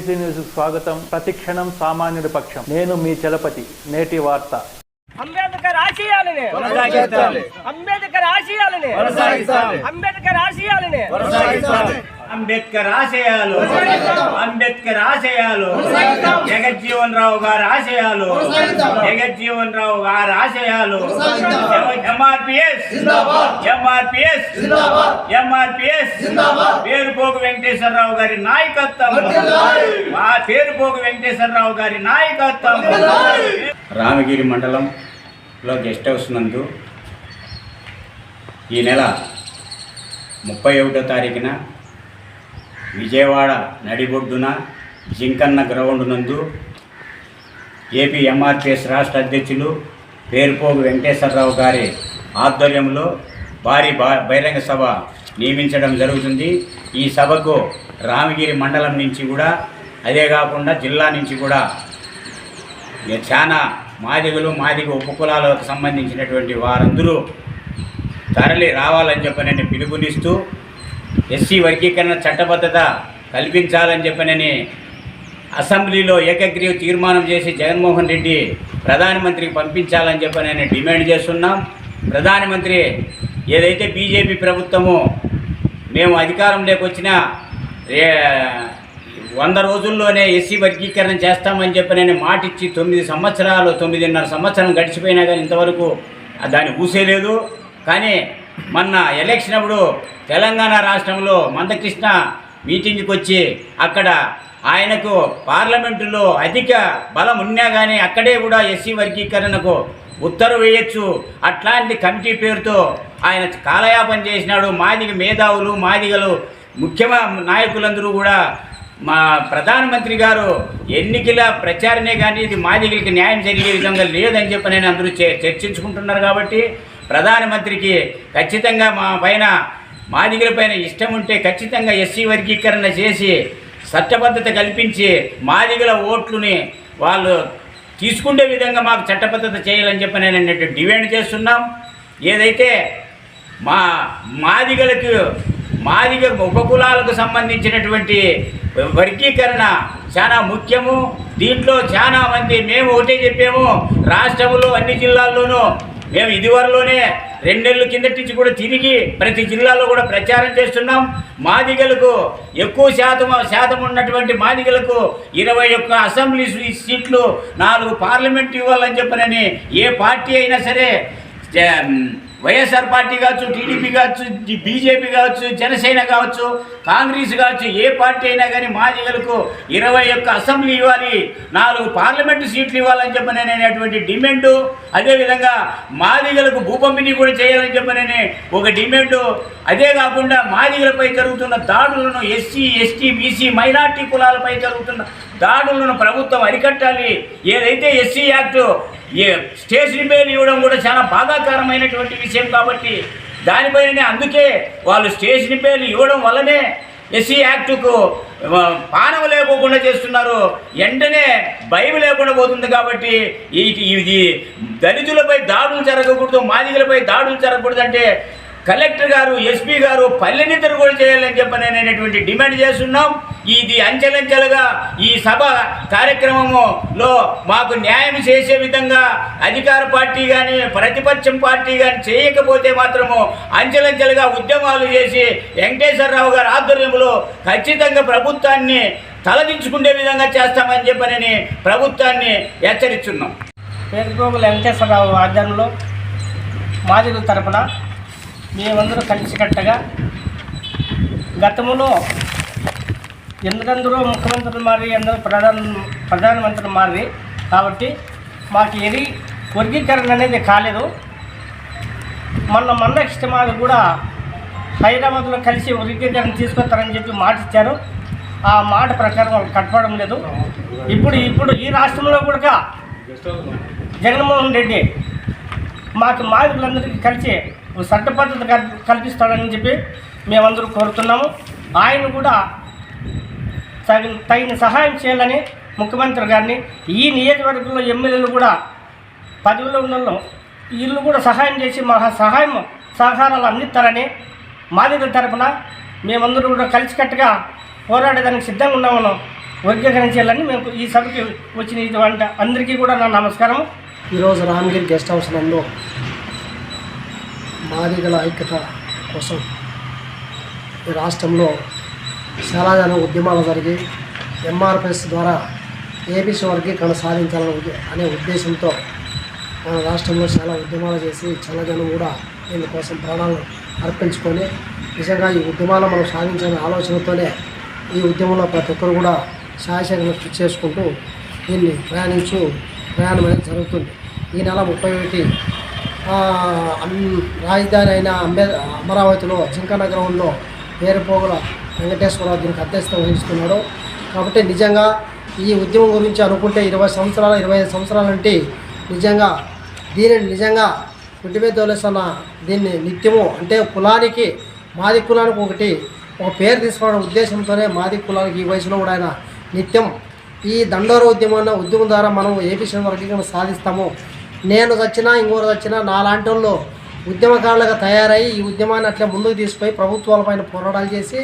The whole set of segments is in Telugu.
కేవీసీ న్యూస్ స్వాగతం. ప్రతిక్షణం సామాన్యుడి పక్షం. నేను మీ చలపతి. నేటి వార్త. అంబేద్కర్ ఆశయాలని. అంబేద్కర్ ఆశయాలని. అంబేద్కర్ ఆశయాలని. అంబేద్కర్ ఆశయాలు. అంబేద్కర్ ఆశయాలు. జగజ్జీవన్ రావు గారి ఆశయాలు. జగజ్జీవన్ రావు గారి ఆశయాలు. ఎంఆర్పిఎస్ ఎంఆర్పిఎస్ ఎంఆర్పిఎస్ పేరుపోకు వెంకటేశ్వరరావు గారి నాయకత్వం. ఆ పేరుపోకు వెంకటేశ్వరరావు గారి నాయకత్వం. రామగిరి మండలంలో గెస్ట్ హౌస్ నందు ఈ నెల ముప్పై ఒకటో తారీఖున విజయవాడ నడిబొడ్డున జింకన్న గ్రౌండ్ నందు ఏపీ ఎంఆర్పిఎస్ రాష్ట్ర అధ్యక్షులు పేరుపోగు వెంకటేశ్వరరావు గారి ఆధ్వర్యంలో భారీ బహిరంగ సభ నియమించడం జరుగుతుంది. ఈ సభకు రామగిరి మండలం నుంచి కూడా అదే కాకుండా జిల్లా నుంచి కూడా చాలా మాదిగలు మాదిగ ఉపకులాలకు సంబంధించినటువంటి వారందరూ తరలి రావాలని చెప్పనని పిలుపునిస్తూ ఎస్సీ వర్గీకరణ చట్టబద్ధత కల్పించాలని చెప్పనని అసెంబ్లీలో ఏకగ్రీవ తీర్మానం చేసి జగన్మోహన్ రెడ్డి ప్రధానమంత్రికి పంపించాలని చెప్పనని డిమాండ్ చేస్తున్నాం. ప్రధానమంత్రి ఏదైతే బీజేపీ ప్రభుత్వము మేము అధికారంలోకి వచ్చినా వంద రోజుల్లోనే ఎస్సీ వర్గీకరణ చేస్తామని చెప్పి నేను మాట ఇచ్చి తొమ్మిది సంవత్సరాలు తొమ్మిదిన్నర సంవత్సరం గడిచిపోయినా కానీ ఇంతవరకు దాన్ని ఊసేయలేదు కానీ మొన్న ఎలక్షన్ అప్పుడు తెలంగాణ రాష్ట్రంలో మందకృష్ణ మీటింగ్కి వచ్చి అక్కడ ఆయనకు పార్లమెంటులో అధిక బలం ఉన్నా కానీ అక్కడే కూడా ఎస్సీ వర్గీకరణకు ఉత్తర్వు వేయచ్చు. అట్లాంటి కమిటీ పేరుతో ఆయన కాలయాపన చేసినాడు. మాదిగ మేధావులు మాదిగలు ముఖ్యమైన నాయకులందరూ కూడా మా ప్రధానమంత్రి గారు ఎన్నికల ప్రచారమే కానీ ఇది మాదిగలకి న్యాయం జరిగే విధంగా లేదని చెప్పి నేను అందరూ చే- చర్చించుకుంటున్నారు కాబట్టి ప్రధానమంత్రికి ఖచ్చితంగా మా పైన మాదిగల పైన ఇష్టం ఉంటే ఖచ్చితంగా ఎస్సీ వర్గీకరణ చేసి చట్టబద్ధత కల్పించి మాదిగల ఓట్లుని వాళ్ళు తీసుకునే విధంగా మాకు చట్టబద్ధత చేయాలని చెప్పి నేను అన్నట్టు డిమాండ్ చేస్తున్నాం. ఏదైతే మా మాదిగలకు మాదిగ ఉపకులాలకు సంబంధించినటువంటి వర్గీకరణ చాలా ముఖ్యము. దీంట్లో చాలా మంది మేము ఒకటే చెప్పాము. రాష్ట్రంలో అన్ని జిల్లాల్లోనూ మేము ఇదివరలోనే రెండేళ్ళు కిందటి నుంచి కూడా తిరిగి ప్రతి జిల్లాలో కూడా ప్రచారం చేస్తున్నాం. మాదిగలకు ఎక్కువ శాతం శాతం ఉన్నటువంటి మాదిగలకు ఇరవై ఒక్క అసెంబ్లీ సీట్లు నాలుగు పార్లమెంట్ ఇవ్వాలని చెప్పనని ఏ పార్టీ అయినా సరే వైఎస్ఆర్ పార్టీ కావచ్చు టీడీపీ కావచ్చు బీజేపీ కావచ్చు జనసేన కావచ్చు కాంగ్రెస్ కావచ్చు ఏ పార్టీ అయినా కానీ మాదిగలకు ఇరవై ఒక్క అసెంబ్లీ ఇవ్వాలి నాలుగు పార్లమెంటు సీట్లు ఇవ్వాలని చెప్పని అనేటువంటి డిమాండు. అదేవిధంగా మాదిగలకు భూపంపిణీ కూడా చేయాలని చెప్పనని ఒక డిమాండు. అదే కాకుండా మాదిగలపై జరుగుతున్న దాడులను ఎస్సీ ఎస్టీ బీసీ మైనార్టీ కులాలపై జరుగుతున్న దాడులను ప్రభుత్వం అరికట్టాలి. ఏదైతే ఎస్సీ యాక్టు ఏ స్టేషన్ బెయిల్ ఇవ్వడం కూడా చాలా బాధాకరమైనటువంటి విషయం కాబట్టి దానిపైననే అందుకే వాళ్ళు స్టేషన్ రిపేర్లు ఇవ్వడం వల్లనే ఎస్సీ యాక్టుకు పానం లేకోకుండా చేస్తున్నారు. వెంటనే భయం లేకుండా పోతుంది కాబట్టి ఇది దళితులపై దాడులు జరగకూడదు మాదిగలపై దాడులు జరగకూడదు అంటే కలెక్టర్ గారు ఎస్పీ గారు పల్లెనిద్దరు కూడా చేయాలని చెప్పని అనేటువంటి డిమాండ్ చేస్తున్నాం. ఇది అంచెలంచెలుగా ఈ సభ కార్యక్రమములో మాకు న్యాయం చేసే విధంగా అధికార పార్టీ కానీ ప్రతిపక్షం పార్టీ కానీ చేయకపోతే మాత్రము అంచెలంచెలుగా ఉద్యమాలు చేసి వెంకటేశ్వరరావు గారి ఆధ్వర్యంలో ఖచ్చితంగా ప్రభుత్వాన్ని తలదించుకునే విధంగా చేస్తామని చెప్పనని ప్రభుత్వాన్ని హెచ్చరిస్తున్నాం. పేరుగోగుల వెంకటేశ్వరరావు ఆధ్వర్యంలో మాదిగుల తరపున మేమందరూ కలిసికట్టగా గతంలో ఎందరందరూ ముఖ్యమంత్రులు మారి అందరూ ప్రధాన ప్రధానమంత్రులు మారి కాబట్టి మాకు ఏది వర్గీకరణ అనేది కాలేదు. మొన్న మొన్న ఇష్టమాలు కూడా హైదరాబాద్లో కలిసి వర్గీకరణ తీసుకొస్తారని చెప్పి మాట ఇచ్చారు. ఆ మాట ప్రకారం వాళ్ళు లేదు. ఇప్పుడు ఇప్పుడు ఈ రాష్ట్రంలో కూడా జగన్మోహన్ రెడ్డి మాకు మాదిరులందరికీ కలిసి ఒక చట్ట పద్ధతి కల్- కల్పిస్తాడని చెప్పి మేమందరూ కోరుతున్నాము. ఆయన కూడా తగిన తగిన సహాయం చేయాలని ముఖ్యమంత్రి గారిని ఈ నియోజకవర్గంలో ఎమ్మెల్యేలు కూడా పదవిలో ఉన్న వీళ్ళు కూడా సహాయం చేసి మా సహాయం సహకారాలు అందిస్తారని మాదిరి తరపున మేమందరూ కూడా కలిసికట్టుగా పోరాడేదానికి సిద్ధంగా ఉన్నామను మనం వర్గీకరించాలని మేము ఈ సభకి వచ్చిన ఇటువంటి అందరికీ కూడా నా నమస్కారం ఈరోజు రామగిరి గెస్ట్ హౌస్ నందు మాదిగల ఐక్యత కోసం ఈ రాష్ట్రంలో చాలాజనం ఉద్యమాలు జరిగి ఎంఆర్పిఎస్ ద్వారా ఏబీసీ వర్గీకరణ సాధించాలని అనే ఉద్దేశంతో మన రాష్ట్రంలో చాలా ఉద్యమాలు చేసి చాలా జనం కూడా దీనికోసం ప్రాణాలు అర్పించుకొని నిజంగా ఈ ఉద్యమాలు మనం సాధించాలనే ఆలోచనతోనే ఈ ఉద్యమంలో ప్రతి ఒక్కరు కూడా సాయశక్తులు కృషి చేసుకుంటూ దీన్ని ప్రయాణించు ప్రయాణం అనేది జరుగుతుంది. ఈ నెల ముప్పై ఒకటి రాజధాని అయిన అంబే అమరావతిలో జింక నగరంలో పేరుపోగుల వెంకటేశ్వరరావు దీనికి అధ్యక్షత వహిస్తున్నాడు కాబట్టి నిజంగా ఈ ఉద్యమం గురించి అనుకుంటే ఇరవై సంవత్సరాలు ఇరవై ఐదు సంవత్సరాలంటే నిజంగా దీనిని నిజంగా గుడ్డిమే మీద దీన్ని నిత్యము అంటే కులానికి మాది కులానికి ఒకటి ఒక పేరు తీసుకోవడం ఉద్దేశంతోనే మాది కులానికి ఈ వయసులో కూడా ఆయన నిత్యం ఈ దండోర ఉద్యమం ఉద్యమం ద్వారా మనం ఏపీ వర్గీకరణ సాధిస్తాము నేను చచ్చినా ఇంకోరు చచ్చినా నాలాంటి వాళ్ళు ఉద్యమకారులుగా తయారై ఈ ఉద్యమాన్ని అట్లా ముందుకు తీసుకుపోయి ప్రభుత్వాలపైన పోరాటాలు చేసి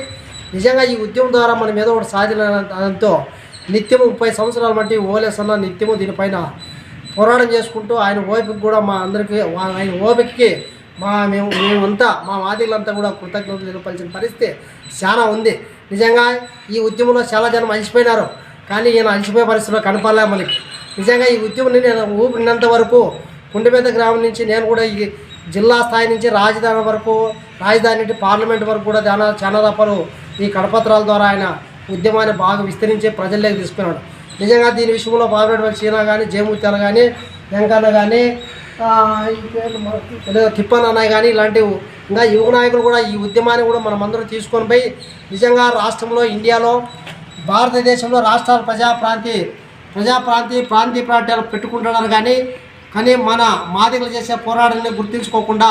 నిజంగా ఈ ఉద్యమం ద్వారా మనం ఏదో ఒకటి సాధించడంతో నిత్యము ముప్పై సంవత్సరాల బట్టి ఓలేసన్న నిత్యము దీనిపైన పోరాటం చేసుకుంటూ ఆయన ఓపిక కూడా మా అందరికీ వా- ఆయన ఓపికకి మా మేము మేమంతా మా వాదికులంతా కూడా కృతజ్ఞతలు తెలపాల్సిన పరిస్థితి చాలా ఉంది. నిజంగా ఈ ఉద్యమంలో చాలా జనం అలసిపోయినారు. కానీ ఈయన అలసిపోయే పరిస్థితిలో కనపడలే మనకి. నిజంగా ఈ ఉద్యమం నేను ఊపినంత వరకు కుండపేట గ్రామం నుంచి నేను కూడా ఈ జిల్లా స్థాయి నుంచి రాజధాని వరకు రాజధాని నుండి పార్లమెంట్ వరకు కూడా చాలా చాలా తప్పలు ఈ కడపత్రాల ద్వారా ఆయన ఉద్యమాన్ని బాగా విస్తరించి ప్రజల్లోకి తీసుకున్నాడు. నిజంగా దీని విషయంలో పార్లమెంట్ చీనా కానీ జయమూర్తాలు కానీ వెంకన్న కానీ తిప్పన్ అన్నయ్య కానీ ఇలాంటివి ఇంకా యువ నాయకులు కూడా ఈ ఉద్యమాన్ని కూడా మనం అందరూ తీసుకొని పోయి నిజంగా రాష్ట్రంలో ఇండియాలో భారతదేశంలో రాష్ట్రాల ప్రజా ప్రాంతి ప్రజా ప్రాంతీయ ప్రాంతీయ ప్రాంతాలు పెట్టుకుంటున్నారు కానీ కానీ మన మాదిగలు చేసే పోరాటాన్ని గుర్తించుకోకుండా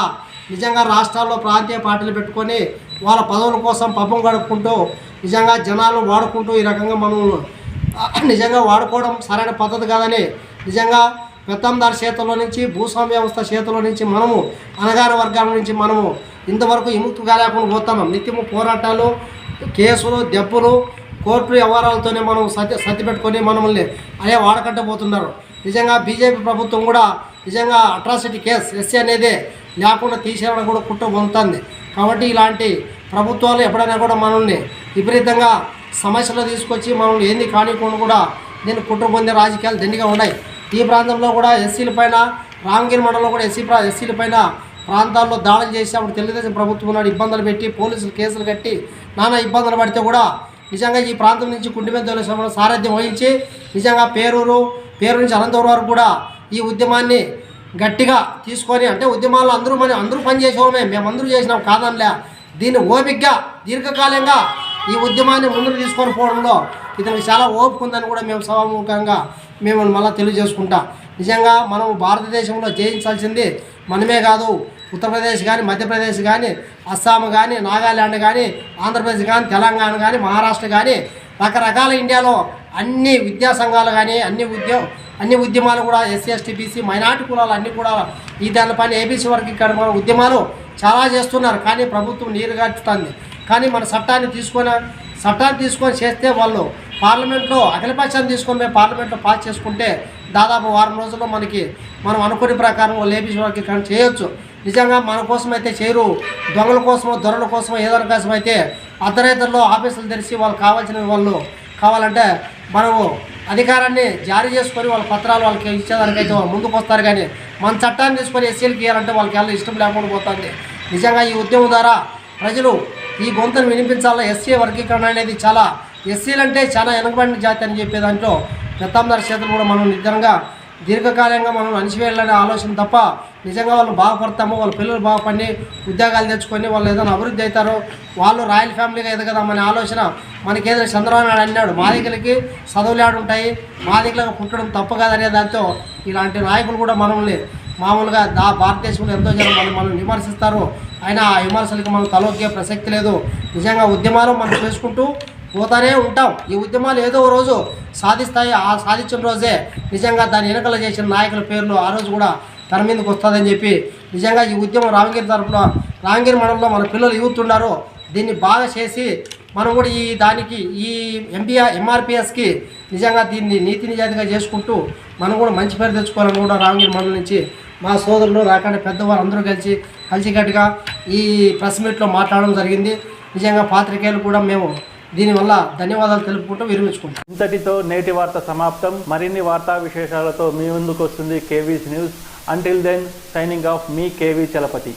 నిజంగా రాష్ట్రాల్లో ప్రాంతీయ పార్టీలు పెట్టుకొని వాళ్ళ పదవుల కోసం పబ్బం గడుపుకుంటూ నిజంగా జనాలను వాడుకుంటూ ఈ రకంగా మనం నిజంగా వాడుకోవడం సరైన పద్ధతి కాదని నిజంగా పెత్తందారి చేతుల్లో నుంచి భూస్వామ్య వ్యవస్థ చేతుల్లో నుంచి మనము అనగాన వర్గాల నుంచి మనము ఇంతవరకు విముక్తి కాలేకుండా పోతున్నాం. నిత్యము పోరాటాలు కేసులు దెబ్బలు కోర్టు వ్యవహారాలతోనే మనం సతి సతి పెట్టుకొని మనల్ని అదే వాడకట్ట పోతున్నారు. నిజంగా బీజేపీ ప్రభుత్వం కూడా నిజంగా అట్రాసిటీ కేసు ఎస్సీ అనేది లేకుండా తీసేయడం కూడా కుట్ర పొందుతుంది. కాబట్టి ఇలాంటి ప్రభుత్వాలు ఎప్పుడైనా కూడా మనల్ని విపరీతంగా సమస్యలు తీసుకొచ్చి మనల్ని ఏంది కానికుండా కూడా దీన్ని కుట్ర పొందే రాజకీయాలు దండిగా ఉన్నాయి. ఈ ప్రాంతంలో కూడా ఎస్సీల పైన రామగిరి మండలంలో కూడా ఎస్సీ ప్రా ఎస్సీల పైన ప్రాంతాల్లో దాడులు చేసి అప్పుడు తెలుగుదేశం ప్రభుత్వం నాడు ఇబ్బందులు పెట్టి పోలీసులు కేసులు కట్టి నానా ఇబ్బందులు పడితే కూడా నిజంగా ఈ ప్రాంతం నుంచి కుంటిమీద దొరకడం సారథ్యం వహించి నిజంగా పేరూరు పేరు నుంచి అనంతపురం వరకు కూడా ఈ ఉద్యమాన్ని గట్టిగా తీసుకొని అంటే ఉద్యమాల్లో అందరూ మన అందరూ పని మేమందరూ చేసినాం కాదనిలే. దీన్ని ఓపికగా దీర్ఘకాలంగా ఈ ఉద్యమాన్ని ముందుకు తీసుకొని పోవడంలో ఇతనికి చాలా ఓపిక ఉందని కూడా మేము సభాముఖంగా మేము మళ్ళీ తెలియజేసుకుంటాం. నిజంగా మనం భారతదేశంలో జయించాల్సింది మనమే కాదు ఉత్తరప్రదేశ్ కానీ మధ్యప్రదేశ్ కానీ అస్సాం కానీ నాగాల్యాండ్ కానీ ఆంధ్రప్రదేశ్ కానీ తెలంగాణ కానీ మహారాష్ట్ర కానీ రకరకాల ఇండియాలో అన్ని విద్యా సంఘాలు కానీ అన్ని ఉద్యో అన్ని ఉద్యమాలు కూడా ఎస్సీ ఎస్టీ బీసీ మైనార్టీ కులాలు అన్ని కూడా ఈ దానిపైన ఏబీసీ మన ఉద్యమాలు చాలా చేస్తున్నారు. కానీ ప్రభుత్వం నీరుగార్చుతుంది కానీ మన చట్టాన్ని తీసుకొని చట్టాన్ని తీసుకొని చేస్తే వాళ్ళు పార్లమెంట్లో అఖిలపక్షాన్ని తీసుకొని మేము పార్లమెంట్లో పాస్ చేసుకుంటే దాదాపు వారం రోజుల్లో మనకి మనం అనుకునే ప్రకారం వాళ్ళు ఏబీసీ ఇక్కడ చేయొచ్చు. నిజంగా మన కోసం అయితే చేయరు. దొంగల కోసమో దొరల కోసమో ఏదో కోసం అయితే అర్ధరైతుల్లో ఆఫీసులు తెరిచి వాళ్ళు కావాల్సిన వాళ్ళు కావాలంటే మనము అధికారాన్ని జారీ చేసుకొని వాళ్ళ పత్రాలు వాళ్ళకి ఇచ్చేదానికైతే వాళ్ళు ముందుకు వస్తారు కానీ మన చట్టాన్ని తీసుకొని ఎస్సీలకి ఇవ్వాలంటే వాళ్ళకి వెళ్ళి ఇష్టం లేకుండా పోతుంది. నిజంగా ఈ ఉద్యమం ద్వారా ప్రజలు ఈ గొంతును వినిపించాలా? ఎస్సీ వర్గీకరణ అనేది చాలా ఎస్సీలు అంటే చాలా వెనుకబడిన జాతి అని చెప్పే దాంట్లో పెత్తందారి చేతులు కూడా మనం నిజంగా దీర్ఘకాలంగా మనం అణిచివేయాలనే ఆలోచన తప్ప నిజంగా వాళ్ళు బాగుపడతాము వాళ్ళ పిల్లలు బాగుపడి ఉద్యోగాలు తెచ్చుకొని వాళ్ళు ఏదైనా అభివృద్ధి అవుతారు వాళ్ళు రాయల్ ఫ్యామిలీగా ఎదగదామనే ఆలోచన మనకి ఏదైనా చంద్రబాబు నాయుడు అన్నాడు మాదికలకి చదువులాడు ఉంటాయి మాదికలకు పుట్టడం తప్పు కాదనే దాంతో ఇలాంటి నాయకులు కూడా మనల్ని మామూలుగా దా భారతదేశంలో ఎంతో జనం మనం మనం విమర్శిస్తారు. అయినా ఆ విమర్శలకి మనం తలొక్కే ప్రసక్తి లేదు. నిజంగా ఉద్యమాలు మనం చేసుకుంటూ పోతానే ఉంటాం. ఈ ఉద్యమాలు ఏదో రోజు సాధిస్తాయి. ఆ సాధించిన రోజే నిజంగా దాని వెనకలు చేసిన నాయకుల పేర్లు ఆ రోజు కూడా తన మీదకి వస్తుందని చెప్పి నిజంగా ఈ ఉద్యమం రామగిరి తరఫున రామగిరి మండలంలో మన పిల్లలు యూత్ ఉన్నారు దీన్ని బాగా చేసి మనం కూడా ఈ దానికి ఈ ఎంపీఆర్ ఎంఆర్పిఎస్కి నిజంగా దీన్ని నీతి నిజాతిగా చేసుకుంటూ మనం కూడా మంచి పేరు తెచ్చుకోవాలని కూడా రామగిరి మండలం నుంచి మా సోదరులు రాకండి పెద్దవారు అందరూ కలిసి కలిసికట్టుగా ఈ ప్రెస్ మీట్లో మాట్లాడడం జరిగింది. నిజంగా పాత్రికేయులు కూడా మేము దీనివల్ల ధన్యవాదాలు తెలుపుకుంటూ విరమించుకుంటాం. ఇంతటితో నేటి వార్త సమాప్తం. మరిన్ని వార్తా విశేషాలతో మీ ముందుకు వస్తుంది KVS news. Until then signing off మీ కేవీ చలపతి.